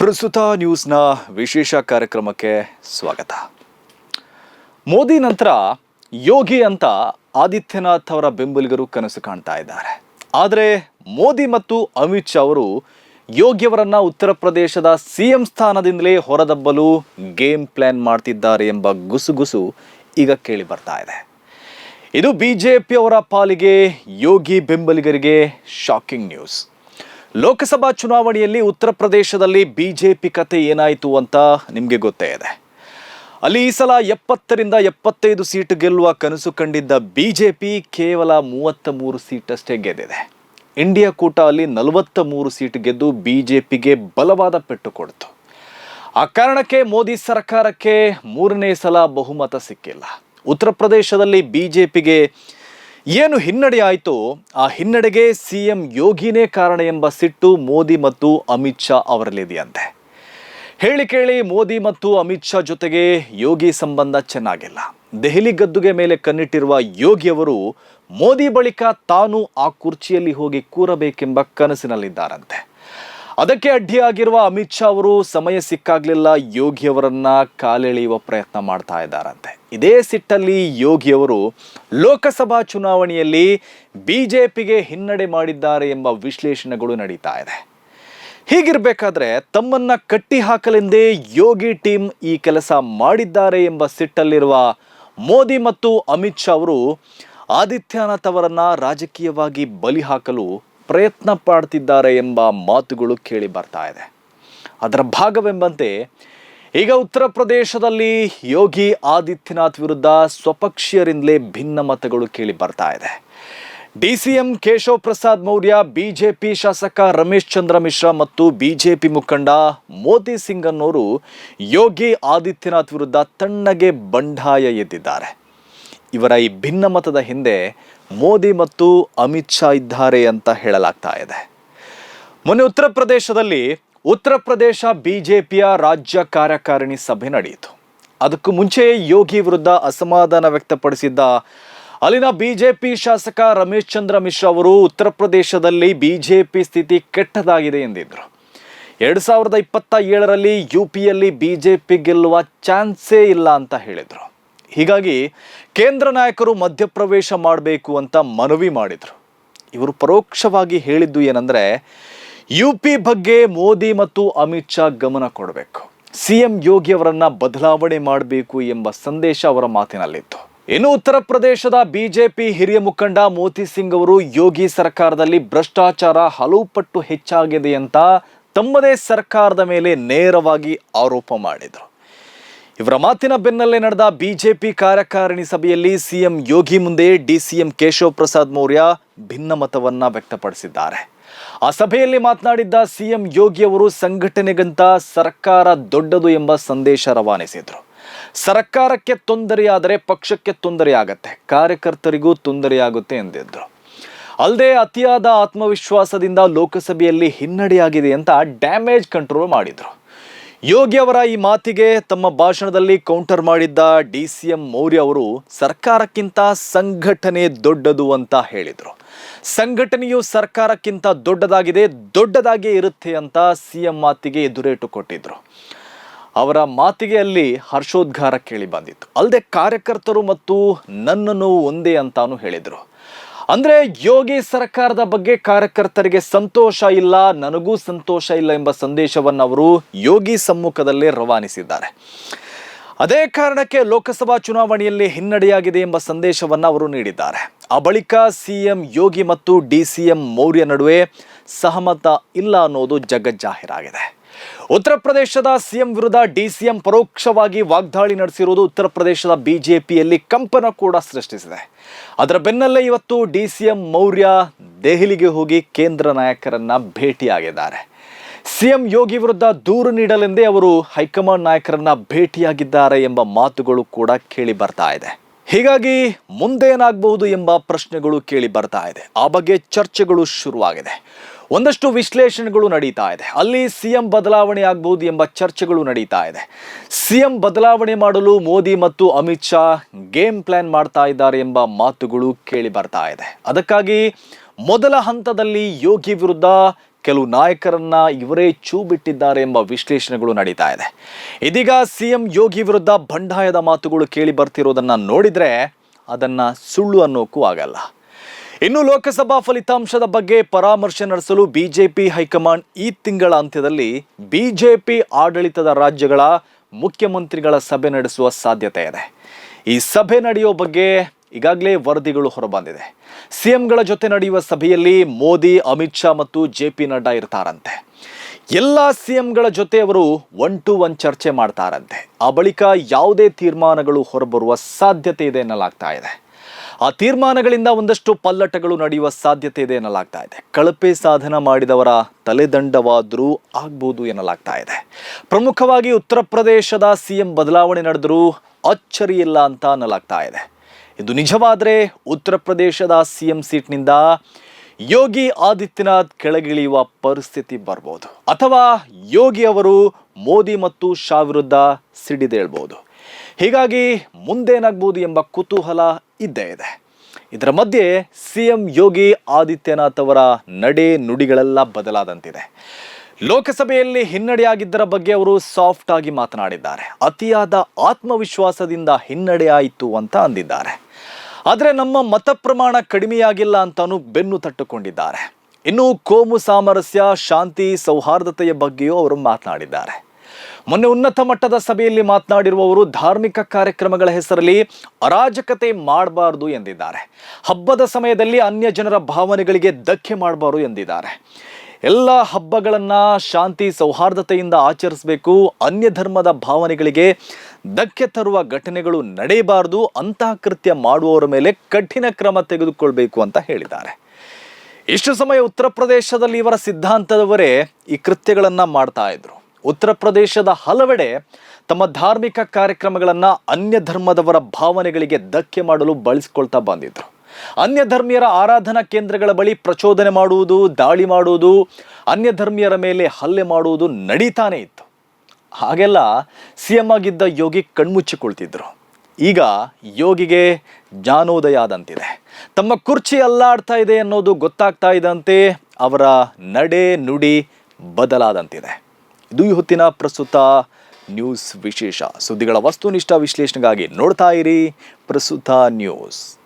ಪ್ರಸ್ತುತ ನ್ಯೂಸ್ನ ವಿಶೇಷ ಕಾರ್ಯಕ್ರಮಕ್ಕೆ ಸ್ವಾಗತ. ಮೋದಿ ನಂತರ ಯೋಗಿ ಅಂತ ಆದಿತ್ಯನಾಥ್ ಅವರ ಬೆಂಬಲಿಗರು ಕನಸು ಕಾಣ್ತಾ ಇದ್ದಾರೆ. ಆದರೆ ಮೋದಿ ಮತ್ತು ಅಮಿತ್ ಶಾ ಅವರು ಯೋಗಿಯವರನ್ನ ಉತ್ತರ ಪ್ರದೇಶದ ಸಿಎಂ ಸ್ಥಾನದಿಂದಲೇ ಹೊರದಬ್ಬಲು ಗೇಮ್ ಪ್ಲ್ಯಾನ್ ಮಾಡ್ತಿದ್ದಾರೆ ಎಂಬ ಗುಸುಗುಸು ಈಗ ಕೇಳಿ ಬರ್ತಾ ಇದೆ. ಇದು ಬಿಜೆಪಿ ಅವರ ಪಾಲಿಗೆ ಯೋಗಿ ಬೆಂಬಲಿಗರಿಗೆ ಶಾಕಿಂಗ್ ನ್ಯೂಸ್ ಲೋಕಸಭಾ ಚುನಾವಣೆಯಲ್ಲಿ ಉತ್ತರ ಪ್ರದೇಶದಲ್ಲಿ ಬಿಜೆಪಿ ಕತೆ ಏನಾಯಿತು ಅಂತ ನಿಮಗೆ ಗೊತ್ತೇ ಇದೆ. ಅಲ್ಲಿ ಈ ಸಲ ಎಪ್ಪತ್ತರಿಂದ ಎಪ್ಪತ್ತೈದು ಸೀಟು ಗೆಲ್ಲುವ ಕನಸು ಕಂಡಿದ್ದ ಬಿಜೆಪಿ ಕೇವಲ ಮೂವತ್ತ ಮೂರು ಸೀಟಷ್ಟೇ ಗೆದ್ದಿದೆ. ಇಂಡಿಯಾ ಕೂಟ ಅಲ್ಲಿ ನಲವತ್ತ ಮೂರು ಸೀಟ್ ಗೆದ್ದು ಬಿಜೆಪಿಗೆ ಬಲವಾದ ಪೆಟ್ಟು ಕೊಡ್ತು. ಆ ಕಾರಣಕ್ಕೆ ಮೋದಿ ಸರ್ಕಾರಕ್ಕೆ ಮೂರನೇ ಸಲ ಬಹುಮತ ಸಿಕ್ಕಿಲ್ಲ. ಉತ್ತರ ಪ್ರದೇಶದಲ್ಲಿ ಬಿಜೆಪಿಗೆ ಏನು ಹಿನ್ನಡೆ ಆಯಿತು? ಆ ಹಿನ್ನಡೆಗೆ ಸಿ ಎಂ ಯೋಗಿನೇ ಕಾರಣ ಎಂಬ ಸಿಟ್ಟು ಮೋದಿ ಮತ್ತು ಅಮಿತ್ ಶಾ ಅವರಲ್ಲಿದೆಯಂತೆ. ಹೇಳಿ ಕೇಳಿ, ಮೋದಿ ಮತ್ತು ಅಮಿತ್ ಶಾ ಜೊತೆಗೆ ಯೋಗಿ ಸಂಬಂಧ ಚೆನ್ನಾಗಿಲ್ಲ. ದೆಹಲಿ ಗದ್ದುಗೆ ಮೇಲೆ ಕಣ್ಣಿಟ್ಟಿರುವ ಯೋಗಿಯವರು ಮೋದಿ ಬಳಿಕ ತಾನು ಆ ಕುರ್ಚಿಯಲ್ಲಿ ಹೋಗಿ ಕೂರಬೇಕೆಂಬ ಕನಸಿನಲ್ಲಿದ್ದಾರಂತೆ. ಅದಕ್ಕೆ ಅಡ್ಡಿಯಾಗಿರುವ ಅಮಿತ್ ಶಾ ಅವರು ಸಮಯ ಸಿಕ್ಕಾಗ್ಲಿಲ್ಲ ಯೋಗಿಯವರನ್ನ ಕಾಲೆಳೆಯುವ ಪ್ರಯತ್ನ ಮಾಡ್ತಾ ಇದ್ದಾರಂತೆ. ಇದೇ ಸಿಟ್ಟಲ್ಲಿ ಯೋಗಿಯವರು ಲೋಕಸಭಾ ಚುನಾವಣೆಯಲ್ಲಿ ಬಿಜೆಪಿಗೆ ಹಿನ್ನಡೆ ಮಾಡಿದ್ದಾರೆ ಎಂಬ ವಿಶ್ಲೇಷಣೆಗಳು ನಡೀತಾ ಇದೆ. ಹೀಗಿರಬೇಕಾದ್ರೆ ತಮ್ಮನ್ನ ಕಟ್ಟಿ ಹಾಕಲೆಂದೇ ಯೋಗಿ ಟೀಮ್ ಈ ಕೆಲಸ ಮಾಡಿದ್ದಾರೆ ಎಂಬ ಸಿಟ್ಟಲ್ಲಿರುವ ಮೋದಿ ಮತ್ತು ಅಮಿತ್ ಶಾ ಅವರು ಆದಿತ್ಯನಾಥ್ ಅವರನ್ನ ರಾಜಕೀಯವಾಗಿ ಬಲಿ ಹಾಕಲು ಪ್ರಯತ್ನ ಪಡ್ತಿದ್ದಾರೆ ಎಂಬ ಮಾತುಗಳು ಕೇಳಿ ಬರ್ತಾ ಇದೆ. ಅದರ ಭಾಗವೆಂಬಂತೆ, ಈಗ ಉತ್ತರ ಪ್ರದೇಶದಲ್ಲಿ ಯೋಗಿ ಆದಿತ್ಯನಾಥ್ ವಿರುದ್ಧ ಸ್ವಪಕ್ಷೀಯರಿಂದಲೇ ಭಿನ್ನ ಮತಗಳು ಕೇಳಿ ಬರ್ತಾ ಇದೆ. D C M Keshav Prasad Maurya BJP ಶಾಸಕ ರಮೇಶ್ ಚಂದ್ರ ಮಿಶ್ರಾ ಮತ್ತು ಬಿಜೆಪಿ ಮುಖಂಡ ಮೋತಿ ಸಿಂಗ್ ಅನ್ನೋರು ಯೋಗಿ ಆದಿತ್ಯನಾಥ್ ವಿರುದ್ಧ ತಣ್ಣಗೆ ಬಂಡಾಯ ಎದ್ದಿದ್ದಾರೆ. ಇವರ ಈ ಭಿನ್ನ ಮತದ ಹಿಂದೆ ಮೋದಿ ಮತ್ತು ಅಮಿತ್ ಶಾ ಇದ್ದಾರೆ ಅಂತ ಹೇಳಲಾಗ್ತಾ ಇದೆ. ಮೊನ್ನೆ ಉತ್ತರ ಪ್ರದೇಶದಲ್ಲಿ ಉತ್ತರ ಪ್ರದೇಶ ಬಿಜೆಪಿಯ ರಾಜ್ಯ ಕಾರ್ಯಕಾರಿಣಿ ಸಭೆ ನಡೆಯಿತು. ಅದಕ್ಕೂ ಮುಂಚೆ ಯೋಗಿ ವಿರುದ್ಧ ಅಸಮಾಧಾನ ವ್ಯಕ್ತಪಡಿಸಿದ್ದ ಅಲ್ಲಿನ ಬಿಜೆಪಿ ಶಾಸಕ ರಮೇಶ್ ಚಂದ್ರ ಮಿಶ್ರಾ ಅವರು ಉತ್ತರ ಪ್ರದೇಶದಲ್ಲಿ ಬಿಜೆಪಿ ಸ್ಥಿತಿ ಕೆಟ್ಟದಾಗಿದೆ ಎಂದಿದ್ರು. ಎರಡು ಸಾವಿರದ ಇಪ್ಪತ್ತ ಏಳರಲ್ಲಿ ಯು ಪಿಯಲ್ಲಿ ಬಿಜೆಪಿ ಗೆಲ್ಲುವ ಚಾನ್ಸೇ ಇಲ್ಲ ಅಂತ ಹೇಳಿದರು. ಹೀಗಾಗಿ ಕೇಂದ್ರ ನಾಯಕರು ಮಧ್ಯಪ್ರವೇಶ ಮಾಡಬೇಕು ಅಂತ ಮನವಿ ಮಾಡಿದರು. ಇವರು ಪರೋಕ್ಷವಾಗಿ ಹೇಳಿದ್ದು ಏನಂದರೆ ಯು ಪಿ ಬಗ್ಗೆ ಮೋದಿ ಮತ್ತು ಅಮಿತ್ ಶಾ ಗಮನ ಕೊಡಬೇಕು. ಸಿ ಎಂ ಯೋಗಿ ಅವರನ್ನ ಬದಲಾವಣೆ ಮಾಡಬೇಕು ಎಂಬ ಸಂದೇಶ ಅವರ ಮಾತಿನಲ್ಲಿತ್ತು. ಇನ್ನು ಉತ್ತರ ಪ್ರದೇಶದ ಬಿಜೆಪಿ ಹಿರಿಯ ಮುಖಂಡ ಮೋತಿ ಸಿಂಗ್ ಅವರು ಯೋಗಿ ಸರ್ಕಾರದಲ್ಲಿ ಭ್ರಷ್ಟಾಚಾರ ಹಲವು ಪಟ್ಟು ಹೆಚ್ಚಾಗಿದೆ ಅಂತ ತಮ್ಮದೇ ಸರ್ಕಾರದ ಮೇಲೆ ನೇರವಾಗಿ ಆರೋಪ ಮಾಡಿದರು. ಇವರ ಮಾತಿನ ಬೆನ್ನಲ್ಲೇ ನಡೆದ ಬಿಜೆಪಿ ಕಾರ್ಯಕಾರಿಣಿ ಸಭೆಯಲ್ಲಿ ಸಿಎಂ ಯೋಗಿ ಮುಂದೆ ಡಿಸಿಎಂ ಕೇಶವ್ ಪ್ರಸಾದ್ ಮೌರ್ಯ ಭಿನ್ನಮತವನ್ನ ವ್ಯಕ್ತಪಡಿಸಿದ್ದಾರೆ. ಆ ಸಭೆಯಲ್ಲಿ ಮಾತನಾಡಿದ್ದ ಸಿಎಂ ಯೋಗಿ ಅವರು ಸಂಘಟನೆಗಂತ ಸರ್ಕಾರ ದೊಡ್ಡದು ಎಂಬ ಸಂದೇಶ ರವಾನಿಸಿದರು. ಸರ್ಕಾರಕ್ಕೆ ತೊಂದರೆಯಾದರೆ ಪಕ್ಷಕ್ಕೆ ತೊಂದರೆಯಾಗತ್ತೆ, ಕಾರ್ಯಕರ್ತರಿಗೂ ತೊಂದರೆಯಾಗುತ್ತೆ ಎಂದಿದ್ರು. ಅಲ್ಲದೆ ಅತಿಯಾದ ಆತ್ಮವಿಶ್ವಾಸದಿಂದ ಲೋಕಸಭೆಯಲ್ಲಿ ಹಿನ್ನಡೆಯಾಗಿದೆ ಅಂತ ಡ್ಯಾಮೇಜ್ ಕಂಟ್ರೋಲ್ ಮಾಡಿದ್ರು. ಯೋಗಿ ಅವರ ಈ ಮಾತಿಗೆ ತಮ್ಮ ಭಾಷಣದಲ್ಲಿ ಕೌಂಟರ್ ಮಾಡಿದ್ದ ಡಿ ಸಿ ಎಂ ಮೌರ್ಯ ಅವರು, ಸರ್ಕಾರಕ್ಕಿಂತ ಸಂಘಟನೆ ದೊಡ್ಡದು ಅಂತ ಹೇಳಿದರು. ಸಂಘಟನೆಯು ಸರ್ಕಾರಕ್ಕಿಂತ ದೊಡ್ಡದಾಗಿದೆ ದೊಡ್ಡದಾಗಿಯೇ ಇರುತ್ತೆ ಅಂತ ಸಿ ಎಂ ಮಾತಿಗೆ ಎದುರೇಟು ಕೊಟ್ಟಿದ್ರು. ಅವರ ಮಾತಿಗೆ ಅಲ್ಲಿ ಹರ್ಷೋದ್ಗಾರ ಕೇಳಿ ಬಂದಿತ್ತು. ಅಲ್ಲದೆ ಕಾರ್ಯಕರ್ತರು ಮತ್ತು ನನ್ನನ್ನು ಒಂದೇ ಅಂತಾನು ಹೇಳಿದರು. ಅಂದ್ರೆ ಯೋಗಿ ಸರ್ಕಾರದ ಬಗ್ಗೆ ಕಾರ್ಯಕರ್ತರಿಗೆ ಸಂತೋಷ ಇಲ್ಲ, ನನಗೂ ಸಂತೋಷ ಇಲ್ಲ ಎಂಬ ಸಂದೇಶವನ್ನು ಅವರು ಯೋಗಿ ಸಮ್ಮುಖದಲ್ಲಿ ರವಾನಿಸಿದ್ದಾರೆ. ಅದೇ ಕಾರಣಕ್ಕೆ ಲೋಕಸಭಾ ಚುನಾವಣೆಯಲ್ಲಿ ಹಿನ್ನಡೆಯಾಗಿದೆ ಎಂಬ ಸಂದೇಶವನ್ನು ಅವರು ನೀಡಿದ್ದಾರೆ. ಆ ಬಳಿಕ ಸಿಎಂ ಯೋಗಿ ಮತ್ತು ಡಿ ಸಿ ಎಂ ಮೌರ್ಯ ನಡುವೆ ಸಹಮತ ಇಲ್ಲ ಅನ್ನೋದು ಜಗಜ್ಜಾಹೀರಾಗಿದೆ. ಉತ್ತರ ಪ್ರದೇಶದ ಸಿಎಂ ವಿರುದ್ಧ ಡಿಸಿಎಂ ಪರೋಕ್ಷವಾಗಿ ವಾಗ್ದಾಳಿ ನಡೆಸಿರುವುದು ಉತ್ತರ ಪ್ರದೇಶದ ಬಿಜೆಪಿಯಲ್ಲಿ ಕಂಪನ ಕೂಡ ಸೃಷ್ಟಿಸಿದೆ. ಅದರ ಬೆನ್ನಲ್ಲೇ ಇವತ್ತು ಡಿಸಿಎಂ ಮೌರ್ಯ ದೆಹಲಿಗೆ ಹೋಗಿ ಕೇಂದ್ರ ನಾಯಕರನ್ನ ಭೇಟಿಯಾಗಿದ್ದಾರೆ. ಸಿಎಂ ಯೋಗಿ ವಿರುದ್ಧ ದೂರು ನೀಡಲೆಂದೇ ಅವರು ಹೈಕಮಾಂಡ್ ನಾಯಕರನ್ನ ಭೇಟಿಯಾಗಿದ್ದಾರೆ ಎಂಬ ಮಾತುಗಳು ಕೂಡ ಕೇಳಿ ಬರ್ತಾ ಇದೆ. ಹೀಗಾಗಿ ಮುಂದೇನಾಗಬಹುದು ಎಂಬ ಪ್ರಶ್ನೆಗಳು ಕೇಳಿ ಬರ್ತಾ ಇದೆ. ಆ ಬಗ್ಗೆ ಚರ್ಚೆಗಳು ಶುರುವಾಗಿದೆ. ಒಂದಷ್ಟು ವಿಶ್ಲೇಷಣೆಗಳು ನಡೀತಾ ಇದೆ. ಅಲ್ಲಿ ಸಿಎಂ ಬದಲಾವಣೆ ಆಗಬಹುದು ಎಂಬ ಚರ್ಚೆಗಳು ನಡೀತಾ ಇದೆ. ಸಿಎಂ ಬದಲಾವಣೆ ಮಾಡಲು ಮೋದಿ ಮತ್ತು ಅಮಿತ್ ಶಾ ಗೇಮ್ ಪ್ಲಾನ್ ಮಾಡ್ತಾ ಇದ್ದಾರೆ ಎಂಬ ಮಾತುಗಳು ಕೇಳಿ ಬರ್ತಾ ಇದೆ. ಅದಕ್ಕಾಗಿ ಮೊದಲ ಹಂತದಲ್ಲಿ ಯೋಗಿ ವಿರುದ್ಧ ಕೆಲವು ನಾಯಕರನ್ನ ಇವರೇ ಚೂ ಬಿಟ್ಟಿದ್ದಾರೆ ಎಂಬ ವಿಶ್ಲೇಷಣೆಗಳು ನಡೀತಾ ಇದೆ. ಇದೀಗ ಸಿಎಂ ಯೋಗಿ ವಿರುದ್ಧ ಬಂಡಾಯದ ಮಾತುಗಳು ಕೇಳಿ ಬರ್ತಿರೋದನ್ನ ನೋಡಿದ್ರೆ ಅದನ್ನ ಸುಳ್ಳು ಅನ್ನೋಕ್ಕೂ ಆಗಲ್ಲ. ಇನ್ನು ಲೋಕಸಭಾ ಫಲಿತಾಂಶದ ಬಗ್ಗೆ ಪರಾಮರ್ಶೆ ನಡೆಸಲು ಬಿಜೆಪಿ ಹೈಕಮಾಂಡ್ ಈ ತಿಂಗಳ ಅಂತ್ಯದಲ್ಲಿ ಬಿಜೆಪಿ ಆಡಳಿತದ ರಾಜ್ಯಗಳ ಮುಖ್ಯಮಂತ್ರಿಗಳ ಸಭೆ ನಡೆಸುವ ಸಾಧ್ಯತೆ ಇದೆ. ಈ ಸಭೆ ನಡೆಯೋ ಬಗ್ಗೆ ಈಗಾಗಲೇ ವರದಿಗಳು ಹೊರಬಂದಿದೆ. ಸಿಎಂಗಳ ಜೊತೆ ನಡೆಯುವ ಸಭೆಯಲ್ಲಿ ಮೋದಿ, ಅಮಿತ್ ಶಾ ಮತ್ತು ಜೆ ಪಿ ನಡ್ಡಾ ಇರ್ತಾರಂತೆ. ಎಲ್ಲ ಸಿಎಂಗಳ ಜೊತೆ ಅವರು ಒನ್ ಟು ಒನ್ ಚರ್ಚೆ ಮಾಡ್ತಾರಂತೆ. ಆ ಬಳಿಕ ಯಾವುದೇ ತೀರ್ಮಾನಗಳು ಹೊರಬರುವ ಸಾಧ್ಯತೆ ಇದೆ ಎನ್ನಲಾಗ್ತಾ ಇದೆ. ಆ ತೀರ್ಮಾನಗಳಿಂದ ಒಂದಷ್ಟು ಪಲ್ಲಟಗಳು ನಡೆಯುವ ಸಾಧ್ಯತೆ ಇದೆ ಎನ್ನಲಾಗ್ತಾ ಇದೆ. ಕಳಪೆ ಸಾಧನ ಮಾಡಿದವರ ತಲೆದಂಡವಾದರೂ ಆಗ್ಬೋದು ಎನ್ನಲಾಗ್ತಾ ಇದೆ. ಪ್ರಮುಖವಾಗಿ ಉತ್ತರ ಪ್ರದೇಶದ ಸಿಎಂ ಬದಲಾವಣೆ ನಡೆದರೂ ಅಚ್ಚರಿಯಿಲ್ಲ ಅಂತ ಅನ್ನಲಾಗ್ತಾ ಇದೆ. ಇದು ನಿಜವಾದರೆ ಉತ್ತರ ಪ್ರದೇಶದ ಸಿಎಂ ಸೀಟ್ನಿಂದ ಯೋಗಿ ಆದಿತ್ಯನಾಥ್ ಕೆಳಗಿಳಿಯುವ ಪರಿಸ್ಥಿತಿ ಬರ್ಬೋದು. ಅಥವಾ ಯೋಗಿ ಅವರು ಮೋದಿ ಮತ್ತು ಶಾ ವಿರುದ್ಧ ಸಿಡಿದೇಳ್ಬೋದು. ಹೀಗಾಗಿ ಮುಂದೇನಾಗ್ಬೋದು ಎಂಬ ಕುತೂಹಲ ಇದ್ದೇ ಇದೆ. ಇದರ ಮಧ್ಯೆ ಸಿಎಂ ಯೋಗಿ ಆದಿತ್ಯನಾಥ್ ಅವರ ನಡೆ ನುಡಿಗಳೆಲ್ಲ ಬದಲಾದಂತಿದೆ. ಲೋಕಸಭೆಯಲ್ಲಿ ಹಿನ್ನಡೆಯಾಗಿದ್ದರ ಬಗ್ಗೆ ಅವರು ಸಾಫ್ಟ್ ಆಗಿ ಮಾತನಾಡಿದ್ದಾರೆ. ಅತಿಯಾದ ಆತ್ಮವಿಶ್ವಾಸದಿಂದ ಹಿನ್ನಡೆಯಾಯಿತು ಅಂತ ಅಂದಿದ್ದಾರೆ. ಆದರೆ ನಮ್ಮ ಮತ ಪ್ರಮಾಣ ಕಡಿಮೆಯಾಗಿಲ್ಲ ಅಂತಾನು ಬೆನ್ನು ತಟ್ಟುಕೊಂಡಿದ್ದಾರೆ. ಇನ್ನು ಕೋಮು ಸಾಮರಸ್ಯ, ಶಾಂತಿ, ಸೌಹಾರ್ದತೆಯ ಬಗ್ಗೆಯೂ ಅವರು ಮಾತನಾಡಿದ್ದಾರೆ. ಮೊನ್ನೆ ಉನ್ನತ ಮಟ್ಟದ ಸಭೆಯಲ್ಲಿ ಮಾತನಾಡಿರುವವರು ಧಾರ್ಮಿಕ ಕಾರ್ಯಕ್ರಮಗಳ ಹೆಸರಲ್ಲಿ ಅರಾಜಕತೆ ಮಾಡಬಾರದು ಎಂದಿದ್ದಾರೆ. ಹಬ್ಬದ ಸಮಯದಲ್ಲಿ ಅನ್ಯ ಜನರ ಭಾವನೆಗಳಿಗೆ ಧಕ್ಕೆ ಮಾಡಬಾರದು ಎಂದಿದ್ದಾರೆ. ಎಲ್ಲ ಹಬ್ಬಗಳನ್ನು ಶಾಂತಿ, ಸೌಹಾರ್ದತೆಯಿಂದ ಆಚರಿಸಬೇಕು, ಅನ್ಯ ಧರ್ಮದ ಭಾವನೆಗಳಿಗೆ ಧಕ್ಕೆ ತರುವ ಘಟನೆಗಳು ನಡೆಯಬಾರದು, ಅಂತಹ ಕೃತ್ಯ ಮಾಡುವವರ ಮೇಲೆ ಕಠಿಣ ಕ್ರಮ ತೆಗೆದುಕೊಳ್ಬೇಕು ಅಂತ ಹೇಳಿದ್ದಾರೆ. ಇಷ್ಟು ಸಮಯ ಉತ್ತರ ಪ್ರದೇಶದಲ್ಲಿ ಇವರ ಸಿದ್ಧಾಂತದವರೇ ಈ ಕೃತ್ಯಗಳನ್ನು ಮಾಡ್ತಾ ಇದ್ರು. ಉತ್ತರ ಪ್ರದೇಶದ ಹಲವೆಡೆ ತಮ್ಮ ಧಾರ್ಮಿಕ ಕಾರ್ಯಕ್ರಮಗಳನ್ನು ಅನ್ಯ ಧರ್ಮದವರ ಭಾವನೆಗಳಿಗೆ ಧಕ್ಕೆ ಮಾಡಲು ಬಳಸಿಕೊಳ್ತಾ ಬಂದಿದ್ರು. ಅನ್ಯ ಧರ್ಮೀಯರ ಆರಾಧನಾ ಕೇಂದ್ರಗಳ ಬಳಿ ಪ್ರಚೋದನೆ ಮಾಡುವುದು, ದಾಳಿ ಮಾಡುವುದು, ಅನ್ಯ ಧರ್ಮೀಯರ ಮೇಲೆ ಹಲ್ಲೆ ಮಾಡುವುದು ನಡೀತಾನೆ ಇತ್ತು. ಹಾಗೆಲ್ಲ ಸಿ ಎಂ ಆಗಿದ್ದ ಯೋಗಿ ಕಣ್ಮುಚ್ಚಿಕೊಳ್ತಿದ್ರು. ಈಗ ಯೋಗಿಗೆ ಜ್ಞಾನೋದಯ ಆದಂತಿದೆ. ತಮ್ಮ ಕುರ್ಚಿ ಅಲ್ಲಾಡ್ತಾ ಇದೆ ಅನ್ನೋದು ಗೊತ್ತಾಗ್ತಾ ಇದ್ದಂತೆ ಅವರ ನಡೆ ನುಡಿ ಬದಲಾದಂತಿದೆ. ಇದು ಹೊತ್ತಿನ ಪ್ರಸ್ತುತ ನ್ಯೂಸ್ ವಿಶೇಷ. ಸುದ್ದಿಗಳ ವಸ್ತುನಿಷ್ಠ ವಿಶ್ಲೇಷಣೆಗಾಗಿ ನೋಡ್ತಾ ಇರಿ ಪ್ರಸ್ತುತ ನ್ಯೂಸ್.